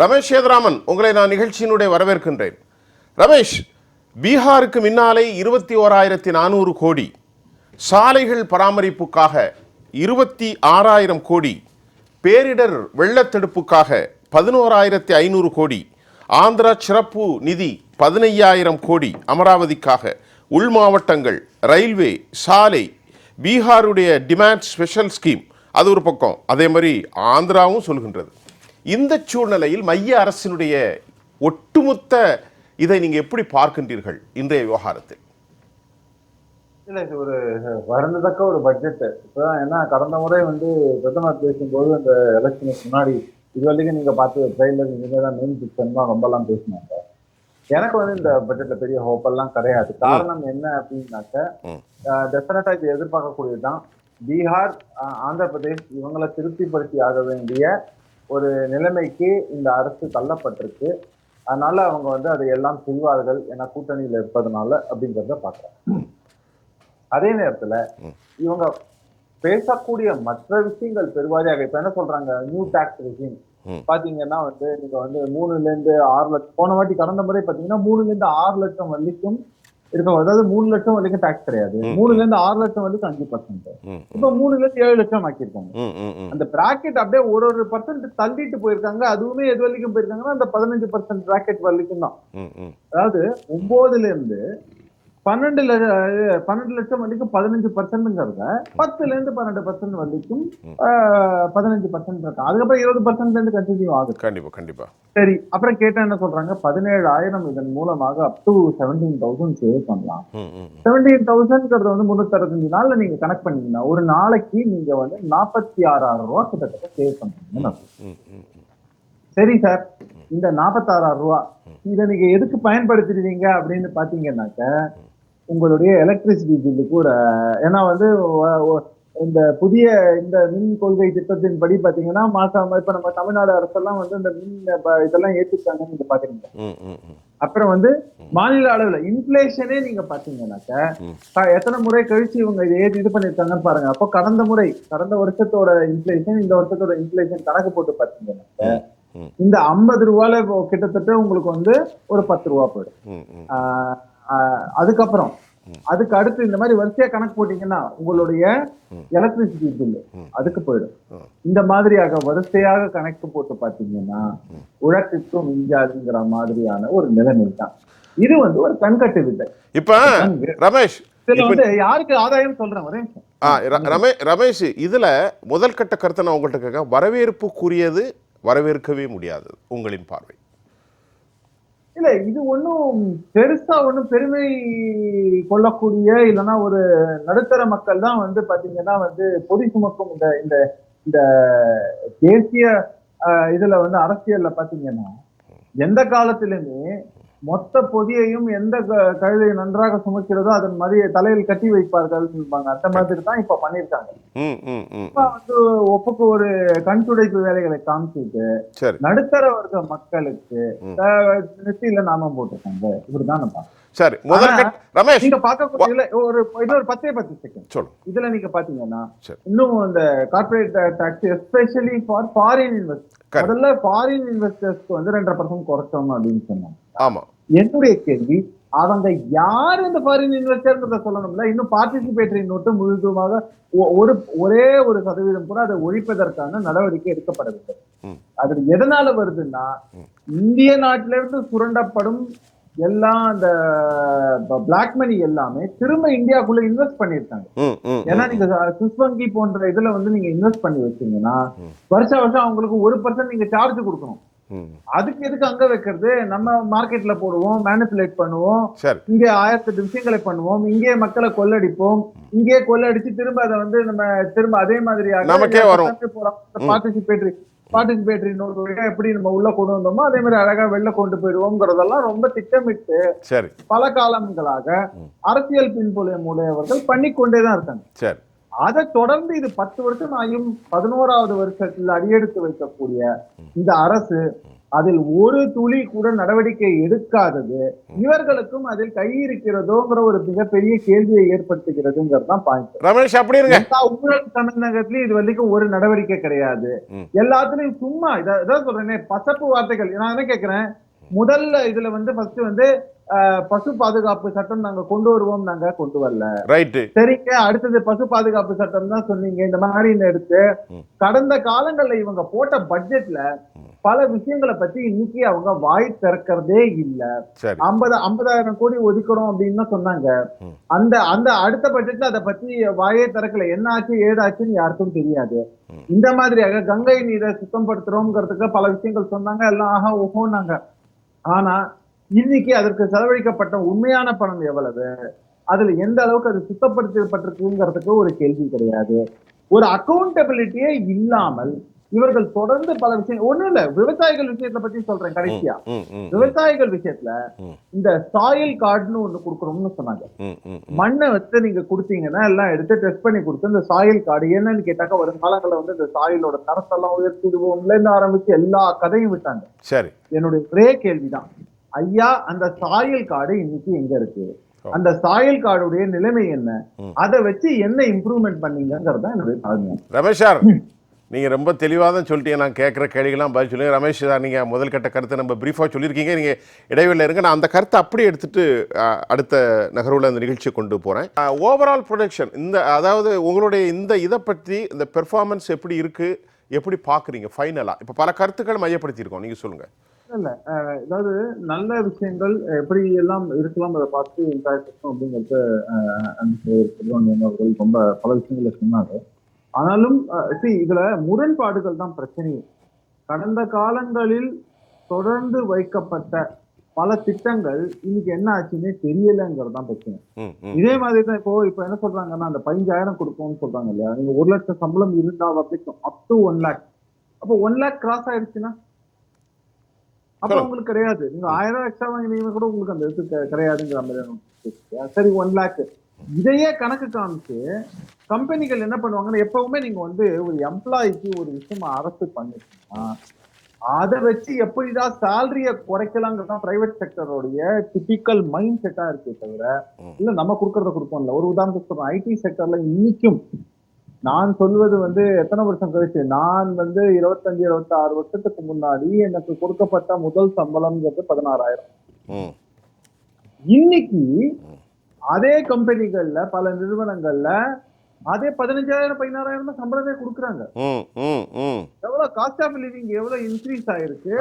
ரமேஷ் சேதராமன் உங்களை நான் நிகழ்ச்சியினுடைய வரவேற்கின்றேன். ரமேஷ் பீகாருக்கு முன்னாலே இருபத்தி ஓராயிரத்தி நானூறு கோடி சாலைகள் பராமரிப்புக்காக இருபத்தி ஆறாயிரம் கோடி பேரிடர் வெள்ளத்தடுப்புக்காக பதினோராயிரத்தி ஐநூறு கோடி ஆந்திரா சிறப்பு நிதி பதினையாயிரம் கோடி அமராவதிக்காக உள் மாவட்டங்கள் ரயில்வே சாலை பீகாருடைய டிமாண்ட் ஸ்பெஷல் ஸ்கீம் அது ஒரு பக்கம். அதே மாதிரி ஆந்திராவும் சொல்கின்றது. இந்த சூழ்நிலையில் மைய அரசினுடைய ஒட்டுமொத்த இதை நீங்க எப்படி பார்க்கின்றீர்கள் இன்றைய விவகாரத்தில்? இல்ல இது ஒரு வருந்தத்தக்க ஒரு பட்ஜெட் இப்பதான் ஏன்னா கடந்த முறை வந்து பிரதமர் பேசும்போது அந்த எலெக்ஷனுக்கு முன்னாடி இது வரைக்கும் நீங்க பார்த்து ட்ரெயிலர் தான் மெயின் பிக்சர் தான் ரொம்பலாம் பேசினாங்க. எனக்கு வந்து இந்த பட்ஜெட்ல பெரிய ஹோப் எல்லாம் கிடையாது. காரணம் என்ன அப்படின்னாக்க. டெஃபினட்டா இது எதிர்பார்க்கக்கூடியதுதான். பீகார் ஆந்திர பிரதேஷ் இவங்களை திருப்திப்படுத்தி ஆக வேண்டிய ஒரு நிலைமைக்கு இந்த அரசு தள்ளப்பட்டிருக்கு அதனால அவங்க வந்து அதை எல்லாம் செய்வார்கள் ஏன்னா கூட்டணியில இருப்பதனால அப்படிங்கிறத பாக்குறேன் அதே நேரத்துல. இவங்க பேசக்கூடிய மற்ற விஷயங்கள் பெருவாரியாக இப்ப என்ன சொல்றாங்க நியூ டாக்ஸ் ரெஜிம் ம். பாத்தீங்கன்னா வந்து நீங்க வந்து மூணுல இருந்து ஆறு லட்சம் போன வாட்டி கடந்த முறை பாத்தீங்கன்னா மூணுல இருந்து ஆறு லட்சம் வரைக்கும் இருக்கும். அதாவது மூணு லட்சம் வரைக்கும் டாக்ஸ் கிடையாது. மூணுல இருந்து ஆறு லட்சம் வரைக்கும் அஞ்சு பர்சன்ட் இப்ப மூணுல இருந்து ஏழு லட்சம் ஆக்கியிருக்காங்க. அந்த பிராக்கெட் அப்படியே ஒரு ஒரு பர்சன்ட் தள்ளிட்டு போயிருக்காங்க. அதுவுமே எது வரைக்கும் போயிருக்காங்கன்னா அந்த பதினஞ்சு பர்சன்ட் பிராக்கெட் வரைக்கும் தான். அதாவது ஒன்பதுல இருந்து பன்னெண்டு பன்னெண்டு லட்சம் வரைக்கும் பதினஞ்சு பர்சன்ட்ங்கிறத பத்துல இருந்து பன்னெண்டு பர்சன்ட் வரைக்கும் பதினஞ்சு பர்சன்ட் இருக்கு அதுக்கப்புறம் இருபது பர்சன்ட்ல இருந்து கண்டினியூ ஆகுது. கண்டிப்பா கண்டிப்பா. சரி அப்புறம் கேட்டா என்ன சொல்றாங்க? பதினேழாயிரம் இதன் மூலமாக up to seventeen thousand save பண்ணலாம். செவன்டீன் தௌசண்ட்ங்கிறது வந்து முன்னூத்தி அறுபத்தஞ்சு நாள்ல நீங்க கணக்கு பண்ணீங்கன்னா ஒரு நாளைக்கு நீங்க வந்து நாற்பத்தி ஆறாயிரம் ரூபா கிட்டத்தட்ட சேவ் ம். சரி சார். இந்த நாற்பத்தாறாயிரம் ரூபா இதை நீங்க எதுக்கு பயன்படுத்துறீங்க அப்படின்னு பாத்தீங்கன்னாக்க உங்களுடைய எலக்ட்ரிசிட்டி பில்லு கூட ஏன்னா வந்து இந்த புதிய இந்த மின் கொள்கை திட்டத்தின்படி பாத்தீங்கன்னா மாசம் இப்ப நம்ம தமிழ்நாடு அரசெல்லாம் வந்து இந்த மின் இதெல்லாம் ஏற்றிருக்காங்கன்னு நீங்க ம். அப்புறம் வந்து மாநில அளவுல இன்ஃபிளேஷனே நீங்க பாத்தீங்கன்னாக்க எத்தனை முறை கழிச்சு இவங்க இதை ஏத்தி இது பண்ணிருக்காங்கன்னு பாருங்க. அப்போ கடந்த முறை கடந்த வருஷத்தோட இன்ஃபிளேஷன் இந்த வருஷத்தோட இன்ஃபிளேஷன் கணக்கு போட்டு பாத்தீங்கன்னா ம். இந்த ஐம்பது ரூபால கிட்டத்தட்ட உங்களுக்கு வந்து ஒரு பத்து ரூபா போயிடும். அதுக்கப்புறம் அதுக்கு அடுத்து இந்த மாதிரி வரிசையா கணக்கு போட்டீங்கன்னா உங்களுடைய. Electricity bill. அதுக்கு போயிடும். இந்த மாதிரியாக வரிசையாக கணக்கு போட்டு பாத்தீங்கன்னா உழக்குக்கும் மிஞ்சாதுங்கிற மாதிரியான ஒரு நிலைமை தான் இது வந்து ஒரு கண்கட்டு வித்தை இப்ப ரமேஷ் யாருக்கு ஆதாயம் சொல்றேன் ரமே ரமேஷ் இதுல முதல் கட்ட கருத்தை நான் உங்கள்கிட்ட கேட்க வரவேற்புக்குரியது வரவேற்கவே முடியாதது உங்களின் பார்வை. இல்ல இது ஒண்ணும் பெருசா ஒண்ணும் பெருமை கொள்ளக்கூடிய இல்லைன்னா ஒரு நடுத்தர மக்கள் தான் வந்து பாத்தீங்கன்னா வந்து பொதி சுமக்கும் இந்த இந்த இந்த தேசிய ஆஹ், இதுல வந்து அரசியல்ல பாத்தீங்கன்னா எந்த காலத்திலுமே மொத்த பொதியையும் எந்த கழுதை நன்றாக சுமக்கிறதோ அதன் மதிய தலையில் கட்டி வைப்பார்கள் அந்த மாதிரி தான் இப்ப பண்ணிருக்காங்க. இப்ப வந்து ஒப்புக்கு ஒரு கண் துடைப்பு வேலைகளை காமிச்சிட்டு நடுத்தர வர்க்க மக்களுக்கு நெத்தியில நாமம் போட்டிருக்காங்க. இப்படிதான் சரி முதல் நீங்க பார்க்கக்கூடிய ஒரு இன்னொரு பத்தே பத்து செகண்ட் இதுல நீங்க பாத்தீங்கன்னா. இன்னும் இந்த corporate tax especially for foreign invest. முதல்ல ஃபாரின் இன்வெஸ்டர்ஸ்க்கு வந்து ரெண்டரை பர்சன்ட் குறைச்சோம் அப்படின்னு சொன்னாங்க. ஆமா என்னுடைய கேள்வி அவங்க யார் இந்த ஃபாரின் இன்வெஸ்டர்ன்றத சொல்லணும்ல இன்னும் பார்ட்டிசிபேட்டரி நோட்டு முழுதுமாக ஒரு ஒரே ஒரு சதவீதம் கூட அதை ஒழிப்பதற்கான நடவடிக்கை எடுக்கப்படவில்லை. அது எதனால வருதுன்னா. இந்திய நாட்டில இருந்து சுரண்டப்படும் எல்லாம் அந்த பிளாக் மணி எல்லாமே திரும்ப இந்தியாக்குள்ள இன்வெஸ்ட் பண்ணிருக்காங்க ஏன்னா நீங்க சுவிஸ் வங்கி போன்ற இதுல வந்து நீங்க இன்வெஸ்ட் பண்ணி வச்சீங்கன்னா. வருஷ வருஷம் அவங்களுக்கு ஒரு பர்சன்ட் நீங்க சார்ஜ் கொடுக்கணும் அதுக்கு எதுக்கு அங்க வைக்கிறது? நம்ம மார்க்கெட்ல போடுவோம் மேனிப்புலேட் பண்ணுவோம். இங்கே ஆயிரத்தெட்டு விஷயங்களை பண்ணுவோம். இங்கே மக்களை கொள்ளடிப்போம். இங்கே கொள்ளடிச்சு திரும்ப அதை வந்து நம்ம திரும்ப அதே மாதிரியாக நமக்கே வரும். ம். பார்ட்டிசிபேட்டரி பார்ட்டிசிபேட்டரி நோட்டு வழியா எப்படி நம்ம உள்ள கொண்டு வந்தோமோ அதே மாதிரி அழகா வெளில கொண்டு போயிடுவோங்கிறதெல்லாம் ரொம்ப திட்டமிட்டு பல காலங்களாக. அரசியல் பின்புலம் உடையவர்கள் பண்ணிக்கொண்டே தான் இருக்காங்க. அதை தொடர்ந்து இது பத்து வருஷம் ஆகியும் பதினோராவது வருஷத்தில் அடியெடுத்து வைக்கக்கூடிய இந்த அரசு அதில் ஒரு துளி கூட நடவடிக்கை எடுக்காதது இவர்களுக்கும் அதில் கை இருக்கிறதோங்கிற ஒரு மிகப்பெரிய கேள்வியை ஏற்படுத்துகிறதுங்கிறது தான் பாயிண்ட் ரமேஷ் அப்படி இருங்க. எல்லா ஊழல் தமிழகத்திலயும் இது வரைக்கும் ஒரு நடவடிக்கை கிடையாது. எல்லாத்துலயும் சும்மா இத- இதான் சொல்றேனே பசப்பு வார்த்தைகள். நான் என்ன கேக்குறேன்? முதல்ல இதுல வந்து ஃபர்ஸ்ட் வந்து பசு பாதுகாப்பு சட்டம் நாங்க கொண்டு வருவோம் நாங்க கொண்டு வரல. ரைட்டு சரிங்க அடுத்தது பசு பாதுகாப்பு சட்டம் தான் சொன்னீங்க இந்த மாதிரி எடுத்து. கடந்த காலங்கள்ல இவங்க போட்ட பட்ஜெட்ல பல விஷயங்களை பத்தி இன்னைக்கு அவங்க வாய் திறக்கிறதே இல்ல. ஐம்பது ஐம்பதாயிரம் கோடி ஒதுக்குறோம் அப்படின்னு தான் சொன்னாங்க. அந்த அந்த அடுத்த பட்ஜெட்ல அதை பத்தி வாயே திறக்கல. என்ன ஆச்சு ஏதாச்சுன்னு யாருக்கும் தெரியாது. இந்த மாதிரியாக கங்கை நீரை சுத்தப்படுத்துறோம்ங்கிறதுக்கு பல விஷயங்கள் சொன்னாங்க. எல்லாம் ஆஹா ஓஹோன்னாங்க. ஆனா இன்னைக்கு அதற்கு செலவழிக்கப்பட்ட உண்மையான பணம் எவ்வளவு? அதுல எந்த அளவுக்கு அது சுத்தப்படுத்தப்பட்டிருக்குங்கிறதுக்கு ஒரு கேள்வி கிடையாது. ஒரு அக்கௌண்டபிலிட்டியே இல்லாமல் இவர்கள் தொடர்ந்து பல விஷயம் ஒண்ணும் இல்ல விவசாயிகள் விஷயத்தை பத்தி சொல்றேன் கடைசியா. விவசாயிகள் விஷயத்துல. இந்த சாயில் கார்டுன்னு ஒண்ணு கொடுக்கணும்னு சொன்னாங்க. மண்ணை வச்சு நீங்க கொடுத்தீங்கன்னா எல்லாம் எடுத்து டெஸ்ட் பண்ணி கொடுத்து இந்த சாயில் கார்டு என்னன்னு கேட்டாக்க வரும் காலங்கள்ல வந்து இந்த சாயிலோட தரத்தெல்லாம் உயர்த்திடுவோம்ல இருந்து ஆரம்பிச்சு எல்லா கதையும் விட்டாங்க. சரி. என்னுடைய ஒரே கேள்விதான். ஐயா அந்த சாயில் கார்டு இன்னைக்கு எங்க இருக்கு. அந்த சாயில் கார்டுடைய நிலைமை என்ன. அதை வச்சு என்ன இம்ப்ரூவ்மெண்ட் பண்ணீங்கிறது என்னுடைய ரமேஷ் நீங்கள் நீங்க ரொம்ப தெளிவாக தான் சொல்லிட்டீங்க. நான் கேட்குற கேள்விகள்லாம் பதில் சொல்லுங்கள் ரமேஷ் சார் நீங்கள் முதல் கட்ட கருத்தை நம்ம ப்ரீஃபாக சொல்லியிருக்கீங்க. நீங்க இடைவெளியில் இருங்க. நான் அந்த கருத்தை அப்படியே எடுத்துட்டு அடுத்த நகர்வில் அந்த நிகழ்ச்சியை கொண்டு போறேன். ஓவரால் ப்ரொடக்ஷன் இந்த அதாவது உங்களுடைய இந்த இதை பற்றி இந்த பெர்ஃபார்மன்ஸ் எப்படி இருக்கு எப்படி பார்க்குறீங்க? ஃபைனலாக இப்போ பல கருத்துக்கள் மையப்படுத்தியிருக்கோம். நீங்க சொல்லுங்க. இல்ல அதாவது நல்ல விஷயங்கள் எப்படி எல்லாம் இருக்கலாம் அதை பார்த்து இன்ட்ராக்ட் பண்ணணும் அப்படிங்கிறது அவர்கள் ரொம்ப பல விஷயங்களை சொன்னாங்க. ஆனாலும் இதுல முரண்பாடுகள் தான் பிரச்சனை. கடந்த காலங்களில் தொடர்ந்து வைக்கப்பட்ட பல திட்டங்கள் இன்னைக்கு என்ன ஆச்சுன்னே தெரியலங்கிறது தான் பிரச்சனை. இதே மாதிரி தான் இப்போ இப்போ என்ன சொல்றாங்கன்னா அந்த பதினஞ்சாயிரம் கொடுப்போம்னு சொல்றாங்க இல்லையா? நீங்க ஒரு லட்சம் சம்பளம் இருந்தா வரைக்கும் அப் டு ஒன் லேக் அப்போ ஒன் லேக் கிராஸ் ஆயிடுச்சுன்னா? அப்ப. உங்களுக்கு கிடையாது. நீங்க ஆயிரம் ரூபாய் எக்ஸ்ட்ரா வாங்கினீங்கன்னா கூட உங்களுக்கு அந்த இது கிடை- கிடையாதுங்கிற மாதிரி. சரி ஒன் லேக் இதையே கணக்கு காமிச்சு கம்பெனிகள் என்ன பண்ணுவாங்கன்னா எப்பவுமே நீங்க வந்து ஒரு எம்ப்ளாய்க்கு ஒரு விஷயம் அரசு பண்ணிச்சுன்னா அதை வச்சு எப்படிதான் சேலரிய குறைக்கலாங்கிறது தான் பிரைவேட் செக்டரோடைய டிபிக்கல் மைண்ட் செட்டா இருக்கே தவிர. இல்ல நம்ம கொடுக்கறத கொடுப்போம்ல ஒரு உதாரணத்துக்கு சொல்றேன். ஐடி செக்டர்ல இன்னைக்கும் நான் சொல்வது வந்து எத்தனை வருஷம் கழிச்சு நான் வந்து இருபத்தஞ்சு இருபத்தி ஆறு வருஷத்துக்கு முன்னாடி எனக்கு கொடுக்கப்பட்ட முதல் சம்பளம்ங்கிறது பதினாறாயிரம். இன்னைக்கு அதே கம்பெனிகள்ல பல நிறுவனங்கள்ல அதே பதினஞ்சாயிரம் பதினாறாயிரம் தான் சம்பளமே கொடுக்குறாங்க. எவ்வளவு காஸ்ட் ஆஃப் லிவிங் எவ்வளவு இன்க்ரீஸ் ஆயிருக்கு?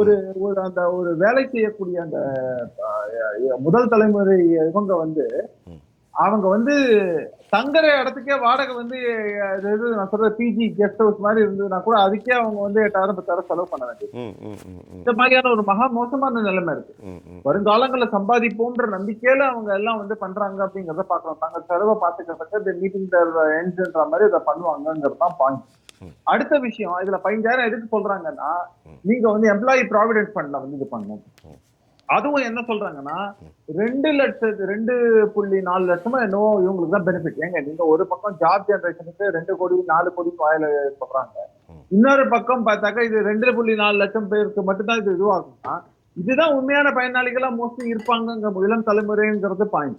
ஒரு ஒரு அந்த ஒரு வேலை செய்யக்கூடிய அந்த முதல் தலைமுறை இவங்க வந்து. அவங்க வந்து தங்குற இடத்துக்கே வாடகை வந்து இது நான் சொல்ற பிஜி கெஸ்ட் ஹவுஸ் மாதிரி இருந்ததுன்னா கூட அதுக்கே அவங்க வந்து எட்டாயிரம் பத்தாயிரம் செலவு பண்ண வேண்டியது. இந்த மாதிரியான ஒரு மகா மோசமான நிலைமை இருக்கு. வருங்காலங்கள்ல சம்பாதிப்போன்ற நம்பிக்கையில அவங்க எல்லாம் வந்து பண்றாங்க அப்படிங்கறத பாக்குறோம் தாங்க செலவை பாத்துக்கிறதுக்கு இந்த மீட்டிங் என்ஜின்ற மாதிரி இதை பண்ணுவாங்கங்கிறது தான் பாயிண்ட். அடுத்த விஷயம் இதுல பதினஞ்சாயிரம் எதுக்கு சொல்றாங்கன்னா. நீங்க வந்து எம்ப்ளாயி ப்ராவிடென்ட் ஃபண்ட்ல வந்து இது பண்ணணும். அதுவும் என்ன சொல்றாங்கன்னா ரெண்டு லட்சத்து ரெண்டு புள்ளி நாலு லட்சமா என்னவோ இவங்களுக்கு தான் பெனிஃபிட் ஏங்க நீங்க ஒரு பக்கம் ஜாப் ஜெனரேஷனுக்கு ரெண்டு கோடி நாலு கோடி வாயில சொல்றாங்க. இன்னொரு பக்கம் பார்த்தாக்கா இது ரெண்டு புள்ளி நாலு லட்சம் பேருக்கு மட்டும்தான் இது இதுவாகும்னா இதுதான் உண்மையான பயனாளிகளா மோஸ்ட்லி இருப்பாங்கங்க. இளம் தலைமுறைங்கிறது பாயிண்ட்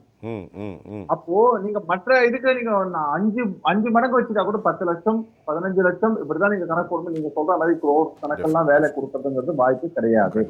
அப்போ நீங்க மற்ற இதுக்கு நீங்க அஞ்சு அஞ்சு மடங்கு வச்சுட்டா கூட பத்து லட்சம் பதினஞ்சு லட்சம் இப்படிதான் நீங்க கணக்கு போடணும். நீங்க சொல்ற மாதிரி crore கணக்கெல்லாம் வேலை கொடுக்கறதுங்கிறது வாய்ப்பு கிடையாது.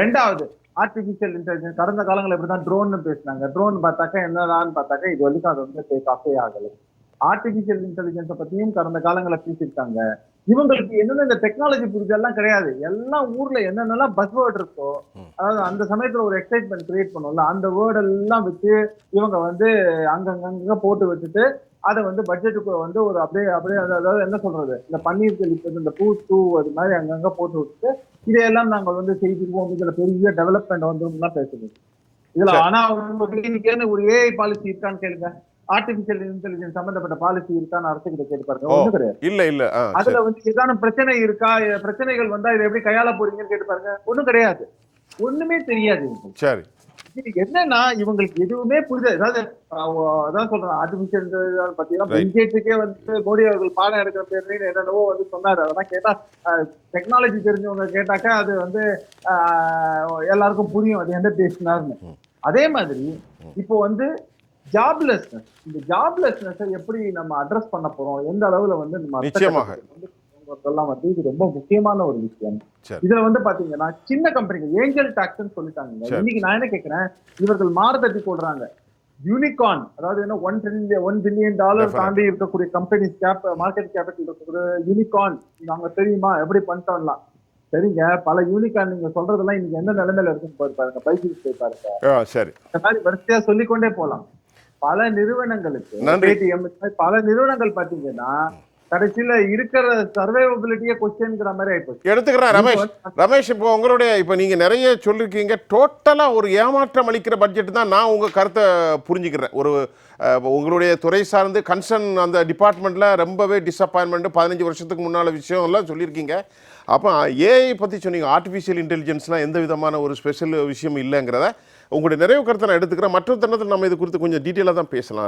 ரெண்டாவது ஆர்டிபிஷியல் இன்டெலிஜென்ஸ் கடந்த காலங்களில் இப்படிதான் ட்ரோன் பேசினாங்க. ட்ரோன் பார்த்தாக்கா என்னடான்னு பார்த்தாக்கா இது வரைக்கும் அது வந்து டேக் ஆஃபே ஆகல. ஆர்டிபிஷியல் இன்டெலிஜென்ஸை பத்தியும் கடந்த காலங்களில் பேசியிருக்காங்க. இவங்களுக்கு என்னென்ன இந்த டெக்னாலஜி புரிதெல்லாம் கிடையாது. எல்லாம் ஊர்ல என்னென்னலாம் பஸ் வேர்ட் இருக்கோ. அதாவது அந்த சமயத்துல ஒரு எக்ஸைட்மெண்ட் கிரியேட் பண்ணும்ல அந்த வேர்ட் எல்லாம் வச்சு இவங்க வந்து அங்கங்க போட்டு வச்சுட்டு அதை வந்து பட்ஜெட்டுக்கு வந்து ஒரு அப்படியே அப்படியே அது- அதாவது என்ன சொல்றது? இந்த பன்னீர் தெளிப்பது இந்த பூ டூ அது மாதிரி அங்கங்க போட்டு விட்டுட்டு இதையெல்லாம் நாங்கள் வந்து செய்திருவோம். இதுல பெரிய டெவலப்மெண்ட் வந்துரும்லாம் பேசுது. இதுல. ஆனா என்ன ஒரு ஏஐ பாலிசி இருக்கான்னு கேளுங்க. ஆர்டிபிஷியல் இன்டெலிஜென்ஸ் சம்பந்தப்பட்ட பாலிசி இருக்கான்னு அரசு கிட்ட கேட்டு பாருங்க. இல்ல இல்ல. அதுல வந்து ஏதான பிரச்சனை இருக்கா? பிரச்சனைகள் வந்தா இதை எப்படி கையாள போறீங்கன்னு கேட்டு பாருங்க. ஒண்ணும் கிடையாது. ஒண்ணுமே தெரியாது. சரி. என்னன்னா இவங்களுக்கு எதுவுமே புரியாது. அதாவது அதான் சொல்றேன் ஆர்டிபிஷியல் பாத்தீங்கன்னா. பில்கேட்டுக்கே வந்து மோடி அவர்கள் பாடம் எடுக்கிற பேர்ல என்னென்னவோ வந்து சொன்னாரு. அதெல்லாம் கேட்டா டெக்னாலஜி தெரிஞ்சவங்க கேட்டாக்கா அது வந்து எல்லாருக்கும் புரியும். அது எந்த பேசினார்னு அதே மாதிரி இப்போ வந்து ஜாப்லெஸ்னஸ் இந்த ஜாப்லெஸ்னஸ் எப்படி நம்ம அட்ரஸ் பண்ண போறோம்? எந்த அளவுல வந்து நம்ம நிச்சயமாக. வந்து இது ரொம்ப முக்கியமான ஒரு விஷயம். இதுல வந்து பாத்தீங்கன்னா சின்ன கம்பெனிங்க ஏஞ்சல் டாக்ஸ்னு சொல்லிட்டாங்க. இன்னைக்கு நான் என்ன கேக்குறேன்? இவர்கள் மாறுதட்டி போடுறாங்க யூனிகார்ன் அதாவது என்ன one trillion one billion dollar. தாண்டி இருக்கக்கூடிய கம்பெனிஸ் கேப் மார்க்கெட் கேபிட்டல் இருக்கக்கூடிய யூனிகார்ன் நாங்க தெரியுமா? எப்படி பண்ணிட்டோம்லாம் சரிங்க. பல யூனிகார்ன் நீங்க சொல்றதெல்லாம் இன்னைக்கு எந்த நிலைமையில இருக்குன்னு பாரு- பாருங்க பைசல் போய் பாருங்க. சரி. இந்த மாதிரி வரிசையா சொல்லிக்கொண்டே போலாம். பல நிறுவனங்களுக்கு. பேடிஎம் பல நிறுவனங்கள் பாத்தீங்கன்னா கடைசியில இருக்கிற சர்வைவபிலிட்டியே கொஸ்டின்ங்கிற மாதிரி ஆயிப்போச்சு. எடுத்துக்கிறேன் ரமேஷ். ரமேஷ் இப்போ உங்களுடைய இப்போ நீங்க நிறைய சொல்லியிருக்கீங்க டோட்டலா ஒரு ஏமாற்றம் அளிக்கிற பட்ஜெட் தான் நான் உங்க கருத்தை புரிஞ்சுக்கிறேன். ஒரு உங்களுடைய துறை சார்ந்து கன்சர்ன் அந்த டிபார்ட்மெண்ட்ல ரொம்பவே டிசப்பாயின்மெண்ட் பதினஞ்சு வருஷத்துக்கு முன்னால விஷயம் எல்லாம் சொல்லியிருக்கீங்க. அப்போ ஏஐ பத்தி சொன்னீங்க. ஆர்டிஃபிஷியல் இன்டெலிஜென்ஸ்லாம் எந்த விதமான ஒரு ஸ்பெஷல் விஷயம் இல்லைங்கிறத உங்களுடைய நிறைவு கருத்தை நான் எடுத்துக்கிறேன். மற்ற தருணத்தில் நம்ம இது குறித்து கொஞ்சம் டீட்டெயிலாக தான் பேசலாம்.